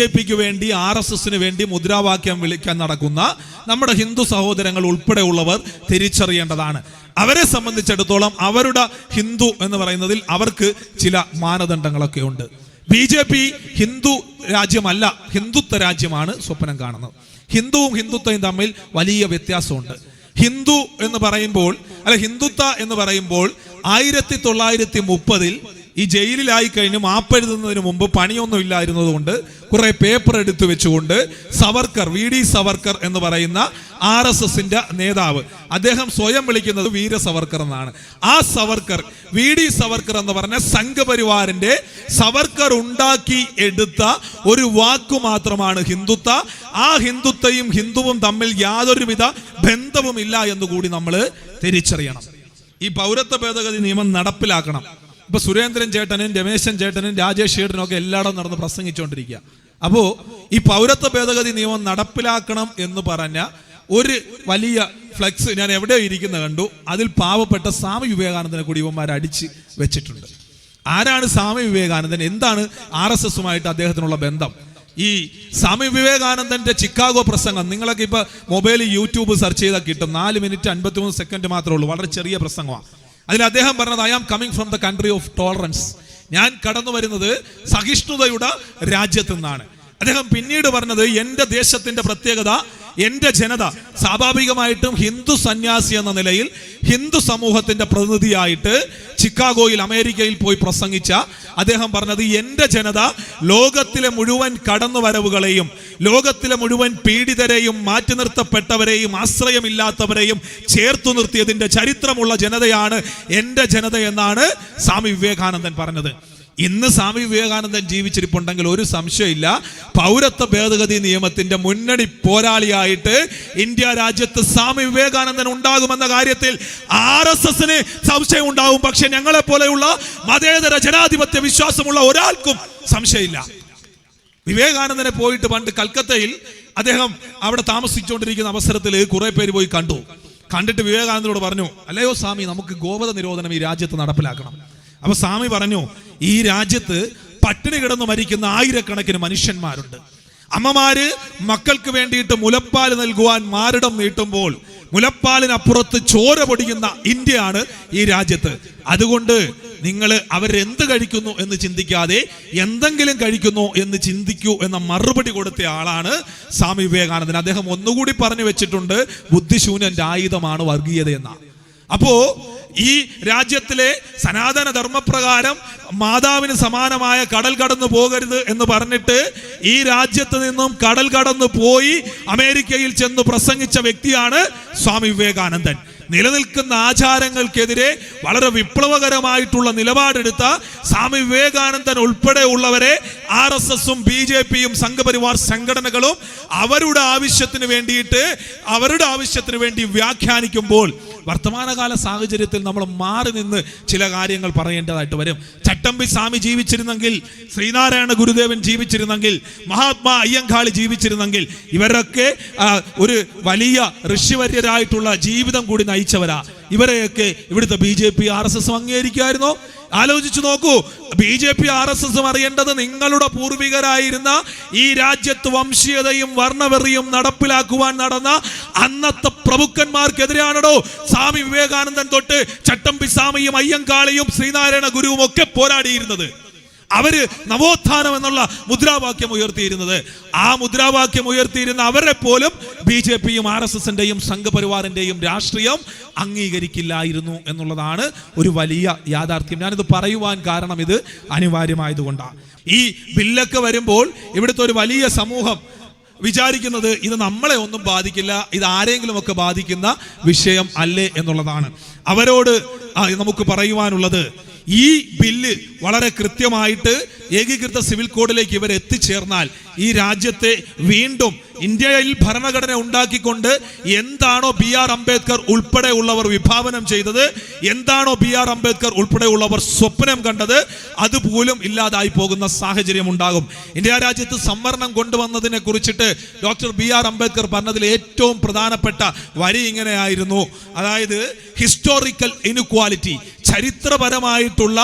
J പിക്ക് വേണ്ടി R S എസിന് വേണ്ടി മുദ്രാവാക്യം വിളിക്കാൻ നടക്കുന്ന നമ്മുടെ ഹിന്ദു സഹോദരങ്ങൾ ഉൾപ്പെടെയുള്ളവർ തിരിച്ചറിയേണ്ടതാണ്. അവരെ സംബന്ധിച്ചിടത്തോളം അവരുടെ ഹിന്ദു എന്ന് പറയുന്നതിൽ അവർക്ക് ചില മാനദണ്ഡങ്ങളൊക്കെ ഉണ്ട്. ബി ജെ പി ഹിന്ദു രാജ്യമല്ല ഹിന്ദുത്വ രാജ്യമാണ് സ്വപ്നം കാണുന്നത്. ഹിന്ദുവും ഹിന്ദുത്വയും തമ്മിൽ വലിയ വ്യത്യാസമുണ്ട്. ഹിന്ദു എന്ന് പറയുമ്പോൾ അല്ല ഹിന്ദുത്വ എന്ന് പറയുമ്പോൾ ആയിരത്തി തൊള്ളായിരത്തി മുപ്പതിൽ ഈ ജയിലിലായി കഴിഞ്ഞ് മാപ്പെഴുതുന്നതിന് മുമ്പ് പണിയൊന്നും ഇല്ലായിരുന്നതുകൊണ്ട് കുറെ പേപ്പർ എടുത്തു വെച്ചുകൊണ്ട് സവർക്കർ വി ഡി സവർക്കർ എന്ന് പറയുന്ന ആർ എസ് എസിന്റെ നേതാവ് അദ്ദേഹം സ്വയം വിളിക്കുന്നത് വീര സവർക്കർ എന്നാണ്. ആ സവർക്കർ വി ഡി സവർക്കർ എന്ന് പറഞ്ഞ സംഘപരിവാറിന്റെ സവർക്കർ ഉണ്ടാക്കി എടുത്ത ഒരു വാക്കു മാത്രമാണ് ഹിന്ദുത്വ. ആ ഹിന്ദുത്വയും ഹിന്ദുവും തമ്മിൽ യാതൊരുവിധ ബന്ധവുമില്ല എന്ന് കൂടി നമ്മൾ തിരിച്ചറിയണം. ഈ പൗരത്വ ഭേദഗതി നിയമം നടപ്പിലാക്കണം. ഇപ്പൊ സുരേന്ദ്രൻ ചേട്ടനും രമേശൻ ചേട്ടനും രാജേഷ് ചേട്ടനും ഒക്കെ എല്ലായിടം നടന്ന് പ്രസംഗിച്ചുകൊണ്ടിരിക്കുക. അപ്പോ ഈ പൗരത്വ ഭേദഗതി നിയമം നടപ്പിലാക്കണം എന്ന് പറഞ്ഞ ഒരു വലിയ ഫ്ലെക്സ് ഞാൻ എവിടെ ഇരിക്കുന്ന കണ്ടു അതിൽ പാവപ്പെട്ട സ്വാമി വിവേകാനന്ദനെ കൂടി ഇവന്മാർ അടിച്ച് വെച്ചിട്ടുണ്ട്. ആരാണ് സ്വാമി വിവേകാനന്ദൻ? എന്താണ് ആർ എസ് എസുമായിട്ട് അദ്ദേഹത്തിനുള്ള ബന്ധം? ഈ സ്വാമി വിവേകാനന്ദന്റെ ചിക്കാഗോ പ്രസംഗം നിങ്ങളൊക്കെ ഇപ്പൊ മൊബൈൽ യൂട്യൂബ് സെർച്ച് ചെയ്താൽ കിട്ടും. നാല് മിനിറ്റ് അൻപത്തിമൂന്ന് സെക്കൻഡ് മാത്രമേ ഉള്ളൂ. വളരെ ചെറിയ പ്രസംഗമാണ്. അതിൽ അദ്ദേഹം പറഞ്ഞത് I am coming from the country of tolerance ഞാൻ കടന്നു വരുന്നത് സഹിഷ്ണുതയുടെ രാജ്യത്തു നിന്നാണ്. അദ്ദേഹം പിന്നീട് പറഞ്ഞത് എന്റെ ദേശത്തിന്റെ പ്രത്യേകത എന്റെ ജനത സ്വാഭാവികമായിട്ടും ഹിന്ദു സന്യാസി എന്ന നിലയിൽ ഹിന്ദു സമൂഹത്തിന്റെ പ്രതിനിധിയായിട്ട് ചിക്കാഗോയിൽ അമേരിക്കയിൽ പോയി പ്രസംഗിച്ച അദ്ദേഹം പറഞ്ഞത് എന്റെ ജനത ലോകത്തിലെ മുഴുവൻ കടന്നുവരവുകളെയും ലോകത്തിലെ മുഴുവൻ പീഡിതരെയും മാറ്റി നിർത്തപ്പെട്ടവരെയും ആശ്രയമില്ലാത്തവരെയും ചേർത്തു നിർത്തിയതിന്റെ ചരിത്രമുള്ള ജനതയാണ് എന്റെ ജനത എന്നാണ് സ്വാമി വിവേകാനന്ദൻ പറഞ്ഞത്. ഇന്ന് സ്വാമി വിവേകാനന്ദൻ ജീവിച്ചിരിപ്പുണ്ടെങ്കിൽ ഒരു സംശയമില്ല. പൗരത്വ ഭേദഗതി നിയമത്തിന്റെ മുന്നണി പോരാളിയായിട്ട് ഇന്ത്യ രാജ്യത്ത് സ്വാമി വിവേകാനന്ദൻ ഉണ്ടാകുമെന്ന കാര്യത്തിൽ ആർ എസ് എസിന് സംശയം ഉണ്ടാകും പക്ഷെ ഞങ്ങളെ പോലെയുള്ള മതേതര ജനാധിപത്യ വിശ്വാസമുള്ള ഒരാൾക്കും സംശയമില്ല. വിവേകാനന്ദനെ പോയിട്ട് പണ്ട് കൽക്കത്തയിൽ അദ്ദേഹം അവിടെ താമസിച്ചുകൊണ്ടിരിക്കുന്ന അവസരത്തിൽ കുറെ പേര് പോയി കണ്ടു. കണ്ടിട്ട് വിവേകാനന്ദനോട് പറഞ്ഞു അല്ലയോ സ്വാമി നമുക്ക് ഗോവധ നിരോധനം ഈ രാജ്യത്ത് നടപ്പിലാക്കണം. അപ്പൊ സ്വാമി പറഞ്ഞു ഈ രാജ്യത്ത് പട്ടിണി കിടന്ന് മരിക്കുന്ന ആയിരക്കണക്കിന് മനുഷ്യന്മാരുണ്ട്. അമ്മമാര് മക്കൾക്ക് വേണ്ടിയിട്ട് മുലപ്പാൽ നൽകുവാൻ മാറിടം നീട്ടുമ്പോൾ മുലപ്പാലിനപ്പുറത്ത് ചോര പൊടിയുന്ന ഇന്ത്യയാണ് ഈ രാജ്യത്ത്. അതുകൊണ്ട് നിങ്ങൾ അവരെന്ത് കഴിക്കുന്നു എന്ന് ചിന്തിക്കാതെ എന്തെങ്കിലും കഴിക്കുന്നു എന്ന് ചിന്തിക്കൂ എന്ന മറുപടി കൊടുത്ത ആളാണ് സ്വാമി വിവേകാനന്ദൻ. അദ്ദേഹം ഒന്നുകൂടി പറഞ്ഞു വെച്ചിട്ടുണ്ട് ബുദ്ധിശൂന്യന്റെ ആയുധമാണ് വർഗീയത എന്ന അപ്പോ ഈ രാജ്യത്തിലെ സനാതന ധർമ്മപ്രകാരം മാതാവിന് സമാനമായ കടൽ കടന്നു പോകരുത് എന്ന് പറഞ്ഞിട്ട് ഈ രാജ്യത്ത് നിന്നും കടൽ കടന്നു പോയി അമേരിക്കയിൽ ചെന്ന് പ്രസംഗിച്ച വ്യക്തിയാണ് സ്വാമി വിവേകാനന്ദൻ. നിലനിൽക്കുന്ന ആചാരങ്ങൾക്കെതിരെ വളരെ വിപ്ലവകരമായിട്ടുള്ള നിലപാടെടുത്ത സ്വാമി വിവേകാനന്ദൻ ഉൾപ്പെടെ ഉള്ളവരെ ആർ എസ് എസും ബി ജെ പിയും സംഘപരിവാർ സംഘടനകളും അവരുടെ ആവശ്യത്തിന് വേണ്ടിയിട്ട് അവരുടെ ആവശ്യത്തിന് വേണ്ടി വ്യാഖ്യാനിക്കുമ്പോൾ വർത്തമാനകാല സാഹചര്യത്തിൽ നമ്മൾ മാറി നിന്ന് ചില കാര്യങ്ങൾ പറയേണ്ടതായിട്ട് വരും. ചട്ടമ്പി സ്വാമി ജീവിച്ചിരുന്നെങ്കിൽ ശ്രീനാരായണ ഗുരുദേവൻ ജീവിച്ചിരുന്നെങ്കിൽ മഹാത്മാ അയ്യങ്കാളി ജീവിച്ചിരുന്നെങ്കിൽ ഇവരൊക്കെ ഒരു വലിയ ഋഷിവര്യരായിട്ടുള്ള ജീവിതം കൂടി നയിച്ചവരാ ഇവരെയൊക്കെ ഇവിടുത്തെ B J P R S എസും അംഗീകരിക്കുമായിരുന്നോ. ആലോചിച്ചു നോക്കൂ B J P R S എസും അറിയേണ്ടത് നിങ്ങളുടെ പൂർവികരായിരുന്ന ഈ രാജ്യത്ത് വംശീയതയും വർണവെറിയും നടപ്പിലാക്കുവാൻ നടന്ന അന്നത്തെ പ്രഭുക്കന്മാർക്കെതിരെയാണോ സ്വാമി വിവേകാനന്ദൻ തൊട്ട് ചട്ടമ്പി സ്വാമിയും അയ്യങ്കാളിയും ശ്രീനാരായണ ഗുരുവും ഒക്കെ പോരാടിയിരുന്നത്. അവർ നവോത്ഥാനം എന്നുള്ള മുദ്രാവാക്യം ഉയർത്തിയിരുന്നത്. ആ മുദ്രാവാക്യം ഉയർത്തിയിരുന്ന അവരെ പോലും ബി ജെ പിയും ആർ എസ് എസിന്റെയും സംഘപരിവാറിന്റെയും രാഷ്ട്രീയം അംഗീകരിക്കില്ലായിരുന്നു എന്നുള്ളതാണ് ഒരു വലിയ യാഥാർത്ഥ്യം. ഞാനിത് പറയുവാൻ കാരണം ഇത് അനിവാര്യമായതുകൊണ്ടാണ് ഈ ബില്ലൊക്കെ വരുമ്പോൾ ഇവിടുത്തെ ഒരു വലിയ സമൂഹം വിചാരിക്കുന്നത് ഇത് നമ്മളെ ഒന്നും ബാധിക്കില്ല ഇത് ആരെങ്കിലും ഒക്കെ ബാധിക്കുന്ന വിഷയം അല്ലേ എന്നുള്ളതാണ്. അവരോട് നമുക്ക് പറയുവാനുള്ളത് ഈ ബില്ല് വളരെ കൃത്യമായിട്ട് ഏകീകൃത സിവിൽ കോഡിലേക്ക് ഇവർ എത്തിച്ചേർന്നാൽ ഈ രാജ്യത്തെ വീണ്ടും ഇന്ത്യയിൽ ഭരണഘടന ഉണ്ടാക്കിക്കൊണ്ട് എന്താണോ ബി ആർ അംബേദ്കർ ഉൾപ്പെടെ ഉള്ളവർ വിഭാവനം ചെയ്തത് എന്താണോ ബി ആർ അംബേദ്കർ ഉൾപ്പെടെ ഉള്ളവർ സ്വപ്നം കണ്ടത് അതുപോലും ഇല്ലാതായി പോകുന്ന സാഹചര്യം ഉണ്ടാകും. ഇന്ത്യ രാജ്യത്ത് സംവരണം കൊണ്ടുവന്നതിനെ കുറിച്ചിട്ട് ഡോക്ടർ ബി ആർ അംബേദ്കർ പറഞ്ഞതിൽ ഏറ്റവും പ്രധാനപ്പെട്ട വരി ഇങ്ങനെയായിരുന്നു. അതായത് ഹിസ്റ്റോറിക്കൽ ഇൻക്വാലിറ്റി ചരിത്രപരമായിട്ടുള്ള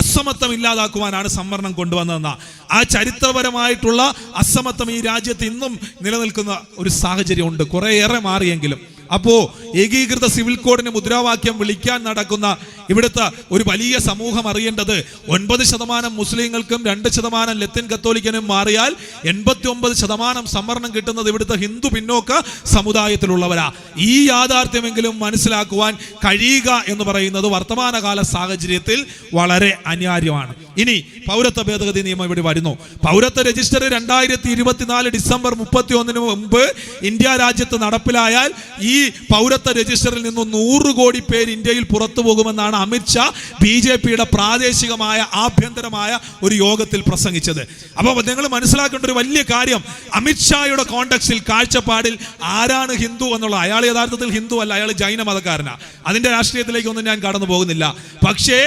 അസമത്വം ഇല്ലാതാക്കുവാനാണ് സംവരണം കൊണ്ടുവന്നതെന്ന. ആ ചരിത്രപരമായിട്ടുള്ള അസമത്വം ഈ രാജ്യത്ത് ഇന്നും നിലനിൽക്കുന്ന ഒരു സാഹചര്യമുണ്ട്. കുറേയേറെ മാറിയെങ്കിലും. അപ്പോ ഏകീകൃത സിവിൽ കോഡിന് മുദ്രാവാക്യം വിളിക്കാൻ നടക്കുന്ന ഇവിടുത്തെ ഒരു വലിയ സമൂഹം അറിയേണ്ടത് ഒൻപത് ശതമാനം മുസ്ലിങ്ങൾക്കും രണ്ട് ശതമാനം ലത്തിൻ കത്തോലിക്കനും മാറിയാൽ എൺപത്തി ഒമ്പത് ശതമാനം സംവരണം കിട്ടുന്നത് ഇവിടുത്തെ ഹിന്ദു പിന്നോക്ക സമുദായത്തിലുള്ളവരാ. ഈ യാഥാർത്ഥ്യമെങ്കിലും മനസ്സിലാക്കുവാൻ കഴിയുക എന്ന് പറയുന്നത് വർത്തമാനകാല സാഹചര്യത്തിൽ വളരെ അനിവാര്യമാണ്. ഇനി പൗരത്വ ഭേദഗതി നിയമം ഇവിടെ വരുന്നു. പൗരത്വ രജിസ്റ്റർ രണ്ടായിരത്തി ഇരുപത്തിനാല് ഡിസംബർ മുപ്പത്തി ഒന്നിന് മുമ്പ് ഇന്ത്യ രാജ്യത്ത് നടപ്പിലായാൽ ഈ പൗരത്വ രജിസ്റ്ററിൽ നിന്ന് നൂറ് കോടി പേര് ഇന്ത്യയിൽ പുറത്തു പോകുമെന്നാണ് അമിത്ഷാ ബി ജെ പിയുടെ പ്രാദേശികമായ ആഭ്യന്തരമായ ഒരു യോഗത്തിൽ പ്രസംഗിച്ചത്. അപ്പോൾ നിങ്ങൾ മനസ്സിലാക്കേണ്ട ഒരു വലിയ കാര്യം അമിത്ഷായുടെ കോണ്ടക്സിൽ കാഴ്ചപ്പാടിൽ ആരാണ് ഹിന്ദു എന്നുള്ള അയാൾ യഥാർത്ഥത്തിൽ ഹിന്ദു അല്ല അയാൾ ജൈന മതക്കാരനാണ് അതിന്റെ രാഷ്ട്രീയത്തിലേക്കൊന്നും ഞാൻ കടന്നു പോകുന്നില്ല. പക്ഷേ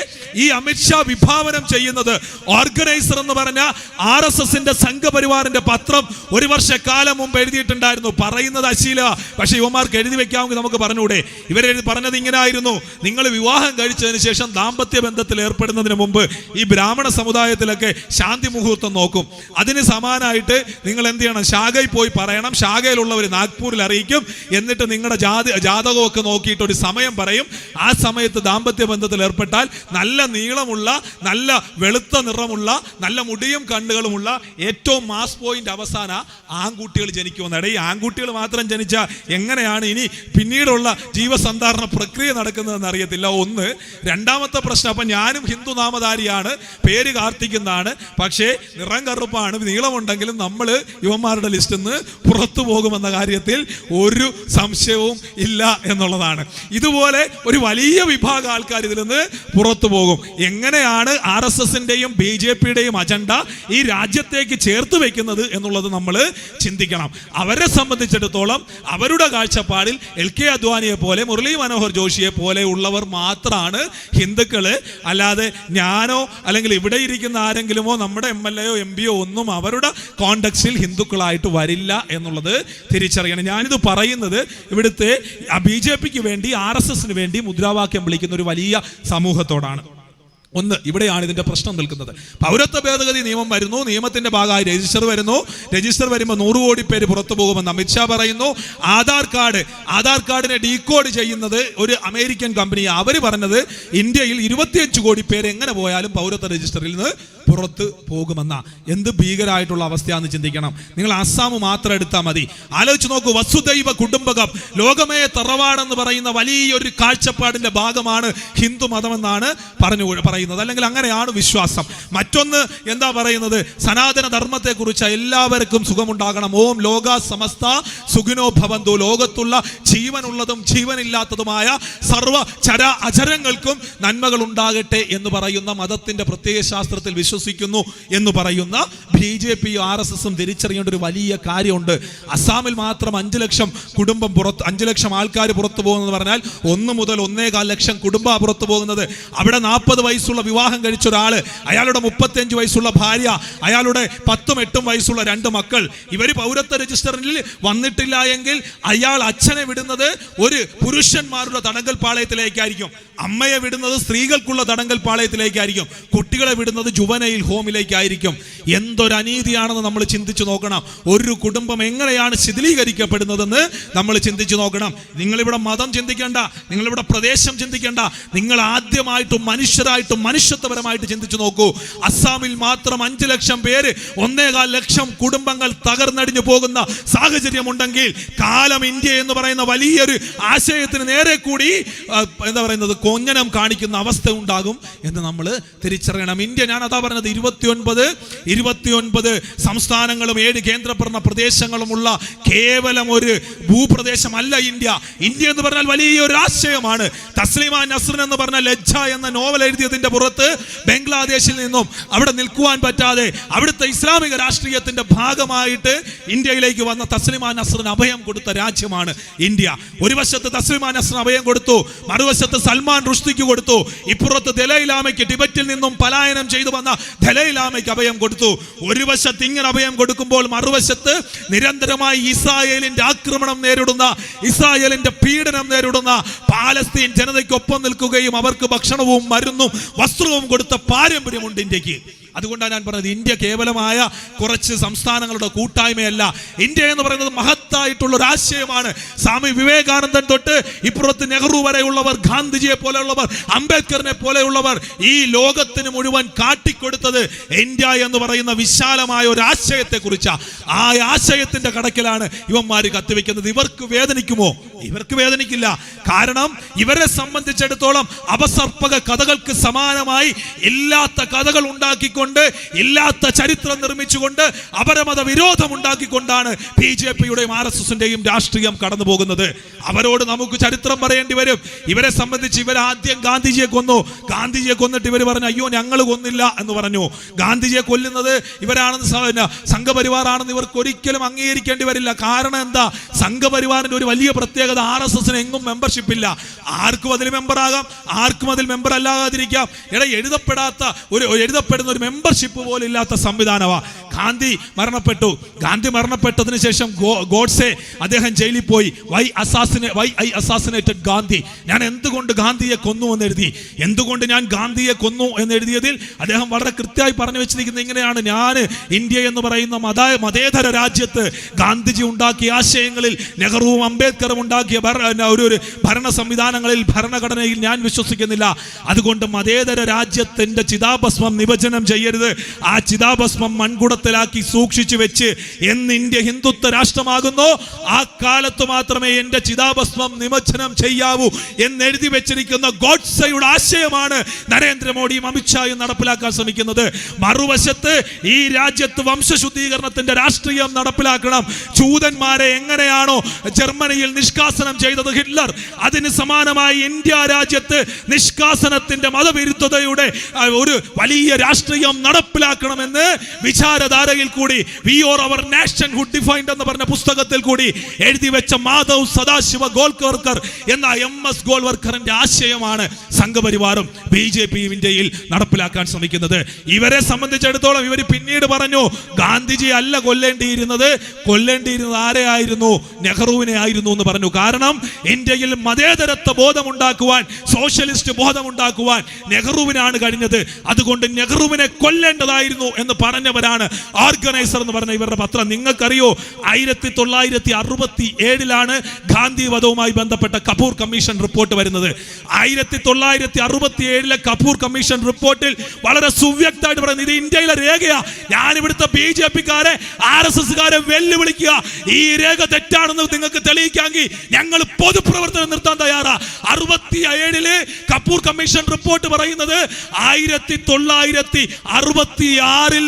ഈ അമിത്ഷാ വിഭാവനം ചെയ്യുന്നത് ഓർഗനൈസർ എന്ന് പറഞ്ഞ ആർ എസ് എസിന്റെ സംഘപരിവാറിന്റെ പത്രം ഒരു വർഷക്കാലം മുമ്പ് എഴുതിയിട്ടുണ്ടായിരുന്നു. പറയുന്നത് അശീല പക്ഷെ യുവമാർക്ക് എഴുതി വെക്കാമെങ്കിൽ നമുക്ക് പറഞ്ഞൂടെ ഇവരെഴുതി പറഞ്ഞത് ഇങ്ങനെ ആയിരുന്നു നിങ്ങൾ വിവാഹം കഴിച്ചതിന് ശേഷം ദാമ്പത്യ ബന്ധത്തിൽ ഏർപ്പെടുന്നതിന് മുമ്പ് ഈ ബ്രാഹ്മണ സമുദായത്തിലൊക്കെ ശാന്തി മുഹൂർത്തം നോക്കും. അതിന് സമാനമായിട്ട് നിങ്ങൾ എന്ത് ചെയ്യണം? ശാഖയിൽ പോയി പറയണം. ശാഖയിലുള്ളവർ നാഗ്പൂരിൽ അറിയിക്കും. എന്നിട്ട് നിങ്ങളുടെ ജാതി ജാതകമൊക്കെ നോക്കിയിട്ട് ഒരു സമയം പറയും. ആ സമയത്ത് ദാമ്പത്യ ബന്ധത്തിൽ ഏർപ്പെട്ടാൽ നല്ല നീളമുള്ള നല്ല വെളുത്ത നിറമുള്ള നല്ല മുടിയും കണ്ണുകളുമുള്ള ഏറ്റവും മാസ് പോയിന്റ് അവസാന ആൺകുട്ടികൾ ജനിക്കുമെന്നാണ്. ഈ ആൺകുട്ടികൾ മാത്രം ജനിച്ച എങ്ങനെയാണ് ഇനി പിന്നീടുള്ള ജീവസന്ധാരണ പ്രക്രിയ നടക്കുന്നതെന്ന് അറിയത്തില്ല. ഒന്ന് രണ്ടാമത്തെ പ്രശ്നം അപ്പം ഞാനും ഹിന്ദു നാമധാരിയാണ് പേര് കാർത്തിക്കുന്നതാണ് പക്ഷേ നിറം കറുപ്പാണ് നീളമുണ്ടെങ്കിലും നമ്മൾ യുവന്മാരുടെ ലിസ്റ്റിൽ നിന്ന് പുറത്തു പോകുമെന്ന കാര്യത്തിൽ ഒരു സംശയവും ഇല്ല എന്നുള്ളതാണ്. ഇതുപോലെ ഒരു വലിയ വിഭാഗം ആൾക്കാർ ഇതിൽ നിന്ന് പുറത്തു പോകും. എങ്ങനെയാണ് ആർ എസ് എസിന്റെയും ബി ജെ പിയുടെയും അജണ്ട ഈ രാജ്യത്തേക്ക് ചേർത്ത് വെക്കുന്നത് എന്നുള്ളത് നമ്മൾ ചിന്തിക്കണം. അവരെ സംബന്ധിച്ചിടത്തോളം അവരുടെ കാഴ്ചപ്പാടിൽ എൽ കെ അദ്വാനിയെ പോലെ മുരളി മനോഹർ ജോഷിയെ പോലെ ഉള്ളവർ മാത്രമാണ് ഹിന്ദുക്കൾ അല്ലാതെ ഞാനോ അല്ലെങ്കിൽ ഇവിടെ ഇരിക്കുന്ന ആരെങ്കിലുമോ നമ്മുടെ എം എൽ എയോ എം പിയോ ഒന്നും അവരുടെ കോണ്ടക്സിൽ ഹിന്ദുക്കളായിട്ട് വരില്ല എന്നുള്ളത് തിരിച്ചറിയണം. ഞാനിത് പറയുന്നത് ഇവിടുത്തെ ബി ജെ പിക്ക് വേണ്ടി ആർ എസ് എസിന് വേണ്ടി മുദ്രാവാക്യം വിളിക്കുന്ന ഒരു വലിയ സമൂഹത്തോടാണ്. ഒന്ന് ഇവിടെയാണ് ഇതിന്റെ പ്രശ്നം നിൽക്കുന്നത്. പൗരത്വ ഭേദഗതി നിയമം വരുന്നു നിയമത്തിന്റെ ഭാഗമായി രജിസ്റ്റർ വരുന്നു. രജിസ്റ്റർ വരുമ്പോൾ നൂറ് കോടി പേര് പുറത്തു പോകുമെന്ന് അമിത്ഷാ പറയുന്നു. ആധാർ കാർഡ് ആധാർ കാർഡിനെ ഡീകോഡ് ചെയ്യുന്നത് ഒരു അമേരിക്കൻ കമ്പനി അവർ പറഞ്ഞത് ഇന്ത്യയിൽ ഇരുപത്തിയഞ്ച് കോടി പേര് എങ്ങനെ പോയാലും പൗരത്വ രജിസ്റ്ററിൽ നിന്ന് പുറത്ത് പോകുമെന്ന. എന്ത് ഭീകരമായിട്ടുള്ള അവസ്ഥയാന്ന് ചിന്തിക്കണം. നിങ്ങൾ അസ്സാം മാത്രം എടുത്താൽ മതി. ആലോചിച്ച് നോക്കൂ വസുദൈവ കുടുംബകം ലോകമേ തറവാടെന്ന് പറയുന്ന വലിയൊരു കാഴ്ചപ്പാടിന്റെ ഭാഗമാണ് ഹിന്ദു മതമെന്നാണ് പറഞ്ഞു പറയുന്നത് അല്ലെങ്കിൽ അങ്ങനെയാണ് വിശ്വാസം. മറ്റൊന്ന് എന്താ പറയുന്നത്? സനാതന ധർമ്മത്തെക്കുറിച്ച് എല്ലാവർക്കും സുഖമുണ്ടാകണം. ഓം ലോക സമസ്ത സുഖിനോ ഭവന്തു. ലോകത്തുള്ള ജീവനുള്ളതും ജീവനില്ലാത്തതുമായ സർവ ചര അചരങ്ങൾക്കും നന്മകൾ ഉണ്ടാകട്ടെ എന്ന് പറയുന്ന മതത്തിന്റെ പ്രത്യയ ശാസ്ത്രത്തിൽ വിശ്വസിക്കുന്നു എന്ന് പറയുന്ന B J P R S എസും തിരിച്ചറിയേണ്ട ഒരു വലിയ കാര്യമുണ്ട്. അസാമിൽ മാത്രം അഞ്ചു ലക്ഷം കുടുംബം പുറത്ത് അഞ്ചു ലക്ഷം ആൾക്കാർ പുറത്തു പോകുന്നത് പറഞ്ഞാൽ ഒന്ന് മുതൽ ഒന്നേകാൽ ലക്ഷം കുടുംബ പുറത്തു പോകുന്നത്. അവിടെ നാൽപ്പത് വയസ്സുള്ള വിവാഹം കഴിച്ച ഒരാൾ അയാളുടെ മുപ്പത്തിയഞ്ച് വയസ്സുള്ള ഭാര്യ അയാളുടെ പത്തും എട്ടും വയസ്സുള്ള രണ്ട് മക്കൾ. ഇവർ പൗരത്വ രജിസ്റ്ററിൽ വന്നിട്ടില്ല എങ്കിൽ അയാൾ അച്ഛനെ വിടുന്നത് ഒരു പുരുഷന്മാരുടെ തടങ്കൽ പാളയത്തിലേക്കായിരിക്കും. അമ്മയെ വിടുന്നത് സ്ത്രീകൾക്കുള്ള തടങ്കൽ പാളയത്തിലേക്കായിരിക്കും. കുട്ടികളെ വിടുന്നത് ജുവനയിൽ ഹോമിലേക്കായിരിക്കും. എന്തൊരു അനീതിയാണെന്ന് നമ്മൾ ചിന്തിച്ചു നോക്കണം. ഒരു കുടുംബം എങ്ങനെയാണ് ശിഥിലീകരിക്കപ്പെടുന്നതെന്ന് നമ്മൾ ചിന്തിച്ചു നോക്കണം. നിങ്ങളിവിടെ മതം ചിന്തിക്കേണ്ട നിങ്ങളിവിടെ പ്രദേശം ചിന്തിക്കേണ്ട. നിങ്ങൾ ആദ്യമായിട്ടും മനുഷ്യരായിട്ടും മനുഷ്യത്വപരമായിട്ട് ചിന്തിച്ചു നോക്കൂ. അസ്സാമിൽ മാത്രം അഞ്ചു ലക്ഷം പേര് ഒന്നേകാൽ ലക്ഷം കുടുംബങ്ങൾ തകർന്നടിഞ്ഞു പോകുന്ന സാഹചര്യമുണ്ടെങ്കിൽ കാലം ഇന്ത്യ എന്ന് പറയുന്ന വലിയൊരു ആശയത്തിന് നേരെ കൂടി എന്താ പറയുന്നത് കൊഞ്ഞനം കാണിക്കുന്ന അവസ്ഥ ഉണ്ടാകും എന്ന് നമ്മൾ തിരിച്ചറിയണം. ഇന്ത്യ ഞാൻ അതാ പറഞ്ഞത് ഇരുപത്തിയൊൻപത് ഇരുപത്തിയൊൻപത് സംസ്ഥാനങ്ങളും ഏഴ് കേന്ദ്രഭരണ പ്രദേശങ്ങളുമുള്ള കേവലം ഒരു ഭൂപ്രദേശമല്ല ഇന്ത്യ. ഇന്ത്യ എന്ന് പറഞ്ഞാൽ വലിയൊരു ആശയമാണ്. തസ്ലിമ നസ്റിൻ എന്ന് പറഞ്ഞ ലജ്ജ എന്ന നോവൽ എഴുതിയതിന്റെ പുറത്ത് ബംഗ്ലാദേശിൽ നിന്നും അവിടെ നിൽക്കുവാൻ പറ്റാതെ അവിടുത്തെ ഇസ്ലാമിക രാഷ്ട്രീയത്തിന്റെ ഭാഗമായിട്ട് ഇന്ത്യയിലേക്ക് വന്ന തസ്ലിമ നസ്രൻ അഭയം കൊടുത്ത രാജ്യമാണ് ഇന്ത്യ. ഒരു വശത്ത് തസ്ലിമ നസ്രൻ അഭയം കൊടുത്തു മറുവശത്ത് സൽമാൻ റുഷ്ദിക്ക് കൊടുത്തു. ഇപ്പുറത്ത് ദലൈലാമയ്ക്ക് ടിബറ്റിൽ നിന്നും പലായനം ചെയ്തു വന്ന ദലൈലാമയ്ക്ക് അഭയം കൊടുത്തു. ഒരു വശത്ത് ഇങ്ങനെ അഭയം കൊടുക്കുമ്പോൾ മറുവശത്ത് നിരന്തരമായി ഇസ്രായേലിന്റെ ആക്രമണം നേരിടുന്ന ഇസ്രായേലിന്റെ പീഡനം നേരിടുന്ന പാലസ്തീൻ ജനതയ്ക്കൊപ്പം നിൽക്കുകയും അവർക്ക് ഭക്ഷണവും മരുന്നും വസ്ത്രവും കൊടുത്ത പാരമ്പര്യമുണ്ട് ഇന്ത്യയ്ക്ക്. അതുകൊണ്ടാണ് ഞാൻ പറഞ്ഞത് ഇന്ത്യ കേവലമായ കുറച്ച് സംസ്ഥാനങ്ങളുടെ കൂട്ടായ്മയല്ല. ഇന്ത്യ എന്ന് പറയുന്നത് മഹത്തായിട്ടുള്ള ഒരു ആശയമാണ്. സ്വാമി വിവേകാനന്ദൻ തൊട്ട് ഇപ്പുറത്ത് നെഹ്റു വരെയുള്ളവർ ഗാന്ധിജിയെ പോലെയുള്ളവർ അംബേദ്കറിനെ പോലെയുള്ളവർ ഈ ലോകത്തിന് മുഴുവൻ കാട്ടിക്കൊടുത്തത് ഇന്ത്യ എന്ന് പറയുന്ന വിശാലമായ ഒരു ആശയത്തെക്കുറിച്ചാണ് കുറിച്ചാ ആ ആശയത്തിന്റെ കടക്കിലാണ് ഇവന്മാർ കത്തിവെക്കുന്നത്. ഇവർക്ക് വേദനിക്കുമോ? ഇവർക്ക് വേദനിക്കില്ല. കാരണം ഇവരെ സംബന്ധിച്ചിടത്തോളം അപസർപ്പക കഥകൾക്ക് സമാനമായി ഇല്ലാത്ത കഥകൾ ഉണ്ടാക്കിക്കൊണ്ട് ഇല്ലാത്ത ചരിത്രം നിർമ്മിച്ചുകൊണ്ട് അപരമത വിരോധം ഉണ്ടാക്കിക്കൊണ്ടാണ് ബി ജെ പിയുടെയും ആർ എസ് എസിന്റെയും രാഷ്ട്രീയം കടന്നു പോകുന്നത് അവരോട് നമുക്ക് ചരിത്രം പറയേണ്ടി വരും. ഇവരെ സംബന്ധിച്ച് ഇവർ ആദ്യം ഗാന്ധിജിയെ കൊന്നു. ഗാന്ധിജിയെ കൊന്നിട്ട് ഇവർ പറഞ്ഞു അയ്യോ ഞങ്ങൾ കൊന്നില്ല എന്ന് പറഞ്ഞു. ഗാന്ധിജിയെ കൊല്ലുന്നത് ഇവരാണെന്ന് സംഘപരിവാറാണെന്ന് ഇവർക്ക് ഒരിക്കലും അംഗീകരിക്കേണ്ടി വരില്ല. കാരണം എന്താ? സംഘപരിവാറിന്റെ ഒരു വലിയ പ്രത്യേകത ആർ എസ് എസിന് എങ്ങും മെമ്പർഷിപ്പ് ഇല്ല. ആർക്കും അതിൽ മെമ്പറാകാം ആർക്കും അതിൽ മെമ്പർ അല്ലാതിരിക്കാം. എടാ എഴുതപ്പെടാത്ത ഒരു എഴുതപ്പെടുന്ന ഒരു മെമ്പർഷിപ്പ് പോലും ഇല്ലാത്ത സംവിധാനമാ. ഗാന്ധി മരണപ്പെട്ടു. ഗാന്ധി മരണപ്പെട്ടതിന് ശേഷം ഗോഡ്സെ അദ്ദേഹം ജയിലിൽ പോയി. Why assassinate why I assassinated Gandhi. ഞാൻ എന്തുകൊണ്ട് ഗാന്ധിയെ കൊന്നു എന്ന് എഴുതി എന്തുകൊണ്ട് ഞാൻ ഗാന്ധിയെ കൊന്നു എന്ന് എഴുതിയതിൽ അദ്ദേഹം വളരെ കൃത്യമായി പറഞ്ഞു വെച്ചിരിക്കുന്നത് ഇങ്ങനെയാണ്. ഞാൻ ഇന്ത്യ എന്ന് പറയുന്ന മത മതേതര രാജ്യത്ത് ഗാന്ധിജി ഉണ്ടാക്കിയ ആശയങ്ങളിൽ നെഹ്റുവും അംബേദ്കറും ഉണ്ടാക്കിയ ഒരു ഒരു ഭരണ സംവിധാനങ്ങളിൽ ഭരണഘടനയിൽ ഞാൻ വിശ്വസിക്കുന്നില്ല. അതുകൊണ്ട് മതേതര രാജ്യത്തിന്റെ ചിതാഭസ്മം നിവചനം ചെയ്യരുത്. ആ ചിതാഭസ്മം മൺകുടത്തിലാക്കി സൂക്ഷിച്ചു വെച്ച് എന്ന് ഇന്ത്യ ഹിന്ദുത്വ രാഷ്ട്രമാകുന്നു ആ കാലത്ത് മാത്രമേ എന്റെ ചിതാഭസ്മം നിമജ്ജനം ചെയ്യാവൂ എന്ന് എഴുതി വെച്ചിരിക്കുന്ന ഗോഡ്സയുടെ ആശയമാണ് നരേന്ദ്രമോദിയും അമിത്ഷായും നടപ്പിലാക്കാൻ ശ്രമിക്കുന്നത്. മറുവശത്ത് ഈ രാജ്യത്ത് വംശശുദ്ധീകരണത്തിന്റെ രാഷ്ട്രീയം നടപ്പിലാക്കണം. ചൂതന്മാരെ എങ്ങനെയാണോ ജർമ്മനിയിൽ നിഷ്കാസനം ചെയ്തത് ഹിറ്റ്ലർ അതിന് സമാനമായി ഇന്ത്യ രാജ്യത്ത് നിഷ്കാസനത്തിന്റെ മതവിരുദ്ധതയുടെ ഒരു വലിയ രാഷ്ട്രീയം നടപ്പിലാക്കണമെന്ന് വിചാരധാരയിൽ കൂടി we or our nationhood defined എന്ന് പറഞ്ഞ പുസ്തകത്തിൽ കൂടി എഴുതി വെച്ച മാധവ് സദാശിവ ഗോൾവർക്കർ എന്ന എം എസ് ഗോൾവർക്കറിന്റെ ആശയമാണ് സംഘപരിവാറും ബി ജെ പി ഇന്ത്യയിൽ നടപ്പിലാക്കാൻ ശ്രമിക്കുന്നത്. ഇവരെ സംബന്ധിച്ചിടത്തോളം ഇവർ പിന്നീട് പറഞ്ഞു ഗാന്ധിജി അല്ല കൊല്ലേണ്ടിയിരുന്നത്. കൊല്ലേണ്ടിയിരുന്നത് ആരെയായിരുന്നു? നെഹ്റുവിനെ ആയിരുന്നു എന്ന് പറഞ്ഞു. കാരണം ഇന്ത്യയിൽ മതേതരത്വ ബോധമുണ്ടാക്കുവാൻ സോഷ്യലിസ്റ്റ് ബോധമുണ്ടാക്കുവാൻ നെഹ്റുവിനാണ് കഴിഞ്ഞത്. അതുകൊണ്ട് നെഹ്റുവിനെ കൊല്ലേണ്ടതായിരുന്നു എന്ന് പറഞ്ഞവരാണ് ഓർഗനൈസർ എന്ന് പറഞ്ഞ ഇവരുടെ പത്രം. നിങ്ങൾക്കറിയോ ആയിരത്തി തൊള്ളായിരത്തി അറുപത്തി ഏഴിലാണ് ഗാന്ധി വധവുമായി ബന്ധപ്പെട്ട കപൂർ കമ്മീഷൻ റിപ്പോർട്ട് വരുന്നത്. ആയിരത്തി തൊള്ളായിരത്തി അറുപത്തി ഏഴിലെ കപൂർ കമ്മീഷൻ റിപ്പോർട്ടിൽ വളരെ സുവ്യക്തമായിട്ട് പറയുന്നത് ഇത് ഇന്ത്യയിലെ രേഖയാ. ഞാൻ ഇവിടുത്തെ ബി ജെ പിക്കാരെ ആർ എസ് എസ്കാരെ വെല്ലുവിളിക്കുക. ഈ രേഖ തെറ്റാണെന്ന് നിങ്ങൾക്ക് തെളിയിക്കാമെങ്കിൽ ഞങ്ങൾ പൊതുപ്രവർത്തനം നിർത്താൻ തയ്യാറാ. അറുപത്തി ഏഴിൽ കപൂർ കമ്മീഷൻ റിപ്പോർട്ട് പറയുന്നത് ആയിരത്തി തൊള്ളായിരത്തി അറുപത്തി ആറിൽ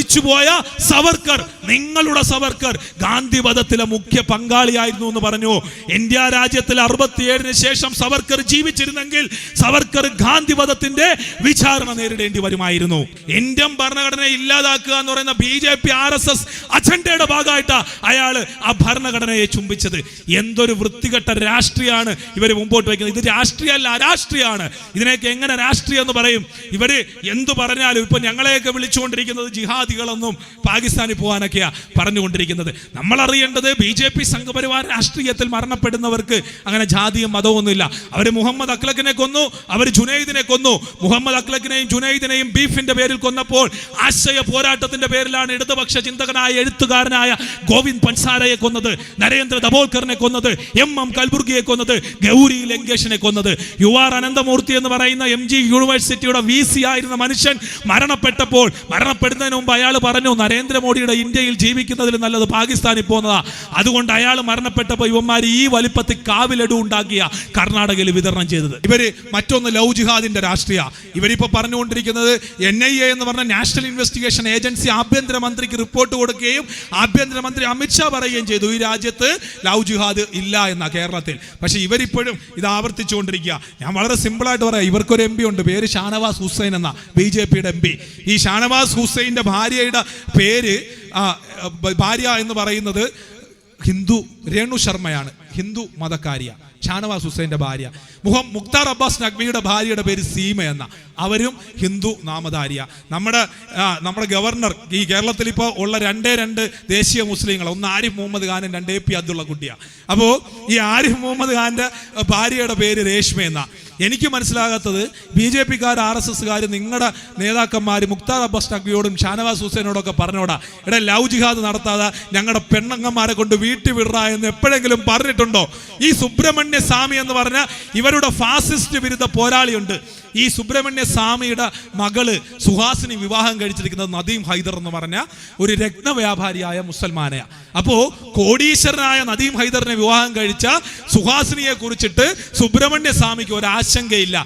മരിച്ചുപോയ സവർക്കർ നിങ്ങളുടെ സവർക്കർ ഗാന്ധി വധത്തിലെ മുഖ്യ പങ്കാളിയായിരുന്നു എന്ന് പറഞ്ഞു. ഇന്ത്യ രാജ്യത്തിൽ അറുപത്തിയേഴിന് ശേഷം സവർക്കർ ജീവിച്ചിരുന്നെങ്കിൽ സവർക്കർ ഗാന്ധി വധത്തിന്റെ വിചാരണ നേരിടേണ്ടി വരുമായിരുന്നു. ഇന്ത്യൻ ഭരണഘടന ഇല്ലാതാക്കുക എന്ന് പറയുന്ന B J P R S S അജണ്ടയുടെ ഭാഗമായിട്ട് അയാൾ ആ ഭരണഘടനയെ ചുംബിച്ചത്. എന്തൊരു വൃത്തികെട്ട രാഷ്ട്രീയമാണ് ഇവർ മുമ്പോട്ട് വയ്ക്കുന്നത്. ഇത് രാഷ്ട്രീയമല്ല അരാഷ്ട്രീയമാണ്. ഇതിനേക്ക് എങ്ങനെ രാഷ്ട്രീയം എന്ന് പറയും? ഇവർ എന്തു പറഞ്ഞാലും ഇപ്പൊ ഞങ്ങളെയൊക്കെ വിളിച്ചുകൊണ്ടിരിക്കുന്നത് ജിഹാദികളെന്നും പാകിസ്ഥാനിൽ പോകാനൊക്കെയാ പറഞ്ഞുകൊണ്ടിരിക്കുന്നത്. നമ്മൾ അറിയേണ്ടത് ബി ജെ പി സംഘപരിവാർ രാഷ്ട്രീയത്തിൽ മരണപ്പെടുന്നവർക്ക് അങ്ങനെ ജാതിയും മതമൊന്നുമില്ല അവർ മുഹമ്മദ് അക്ലഖിനെ കൊന്നു അവർ ജുനൈദിനെ കൊന്നു. മുഹമ്മദ് അക്ലഖിനെയും ജുനൈദിനെയും ബീഫിന്റെ പേരിൽ കൊന്നപ്പോൾ ആശയ പോരാട്ടത്തിന്റെ പേരിലാണ് ഇടതുപക്ഷ ചിന്തകനായ എഴുത്തുകാരനായ ഗോവിന്ദ് പൻസാരയെ കൊന്നത് നരേന്ദ്ര ദബോൽക്കറിനെ കൊന്നത് എം എം കൽബുർഗിയെ കൊന്നത് ഗൗരി ലങ്കേഷിനെ കൊന്നത്. യു ആർ അനന്തമൂർത്തി എന്ന് പറയുന്ന എം ജി യൂണിവേഴ്സിറ്റിയുടെ വി സി ആയിരുന്ന മനുഷ്യൻ മരണപ്പെട്ടപ്പോൾ മരണപ്പെടുന്നതിന് മുമ്പ് അയാൾ പറഞ്ഞു നരേന്ദ്രമോദിയുടെ ഇന്ത്യയിൽ ഇന്ത്യയിൽ ജീവിക്കുന്നതിൽ നല്ലത് പാകിസ്ഥാനിൽ പോകുന്നതാ. അതുകൊണ്ട് അയാൾ മരണപ്പെട്ടപ്പോൾ ഇവന്മാർ ഈ വലിപ്പത്തിൽ കാവിലടു ഉണ്ടാക്കിയ കർണാടകയിൽ വിതരണം ചെയ്തത്. ഇവർ മറ്റൊന്ന് ലവ് ജിഹാദിന്റെ രാഷ്ട്രീയ. ഇവരിപ്പോ പറഞ്ഞുകൊണ്ടിരിക്കുന്നത് എൻ ഐ എ എന്ന് പറഞ്ഞ നാഷണൽ ഇൻവെസ്റ്റിഗേഷൻ ഏജൻസി ആഭ്യന്തരമന്ത്രിക്ക് റിപ്പോർട്ട് കൊടുക്കുകയും ആഭ്യന്തരമന്ത്രി അമിത്ഷാ പറയുകയും ചെയ്തു. ഈ രാജ്യത്ത് ലവ് ജിഹാദ് ഇല്ല എന്ന കേരളത്തിൽ. പക്ഷെ ഇവരിപ്പോഴും ഇത് ആവർത്തിച്ചുകൊണ്ടിരിക്കുക. ഞാൻ വളരെ സിമ്പിളായിട്ട് പറയാം. ഇവർക്കൊരു എം പി ഉണ്ട്. പേര് ഷാനവാസ് ഹുസൈൻ എന്ന. ബി ജെ പിയുടെ എം പി ഈ ഷാനവാസ് ഹുസൈന്റെ ഭാര്യയുടെ പേര് ആ, ഭാര്യ എന്ന് പറയുന്നത് ഹിന്ദു രേണു ശർമ്മയാണ്. ഹിന്ദു മതക്കാരിയ. ഷാനവാസ് ഹുസൈന്റെ ഭാര്യ. മുഹം മുക്താർ അബ്ബാസ് നഖ്വിയുടെ ഭാര്യയുടെ പേര് സീമ എന്ന. അവരും ഹിന്ദു നാമധാരിയ. നമ്മുടെ നമ്മുടെ ഗവർണർ ഈ കേരളത്തിൽ ഇപ്പോൾ ഉള്ള രണ്ടേ രണ്ട് ദേശീയ മുസ്ലിങ്ങൾ ഒന്ന് ആരിഫ് മുഹമ്മദ് ഖാനും രണ്ട് എ പി അബ്ദുള്ള കുട്ടിയാണ് അപ്പോൾ ഈ ആരിഫ് മുഹമ്മദ് ഖാന്റെ ഭാര്യയുടെ പേര് രേഷ്മ എന്ന. എനിക്ക് മനസ്സിലാകാത്തത് ബി ജെ പിക്കാർ ആർ എസ് എസ്സുകാർ നിങ്ങളുടെ നേതാക്കന്മാർ മുക്താർ അബ്ബാസ് നഖ്വിയോടും ഷാനവാസ് ഹുസൈനോടും ഒക്കെ പറഞ്ഞോടാ ഇവിടെ ലവ് ജിഹാദ് നടത്താതെ ഞങ്ങളുടെ പെണ്ണങ്ങന്മാരെ കൊണ്ട് വീട്ടിൽ വിടറ എന്ന് എപ്പോഴെങ്കിലും പറഞ്ഞിട്ടുണ്ടോ? ഈ സുബ്രഹ്മണ്യ സ്വാമി എന്ന് പറഞ്ഞ ഇവരുടെ ഫാസിസ്റ്റ് വിരുദ്ധ പോരാളിയുണ്ട്. ഈ സുബ്രഹ്മണ്യ സ്വാമിയുടെ മകൾ സുഹാസിനി വിവാഹം കഴിച്ചിരിക്കുന്നത് നദീം ഹൈദർ എന്ന് പറഞ്ഞ ഒരു രത്നവ്യാപാരിയായ മുസൽമാനെയാ. അപ്പോ കോടീശ്വരനായ നദീം ഹൈദറിനെ വിവാഹം കഴിച്ച സുഹാസിനിയെ കുറിച്ചിട്ട് സുബ്രഹ്മണ്യ സ്വാമിക്ക് ഒരു ആശങ്കയില്ല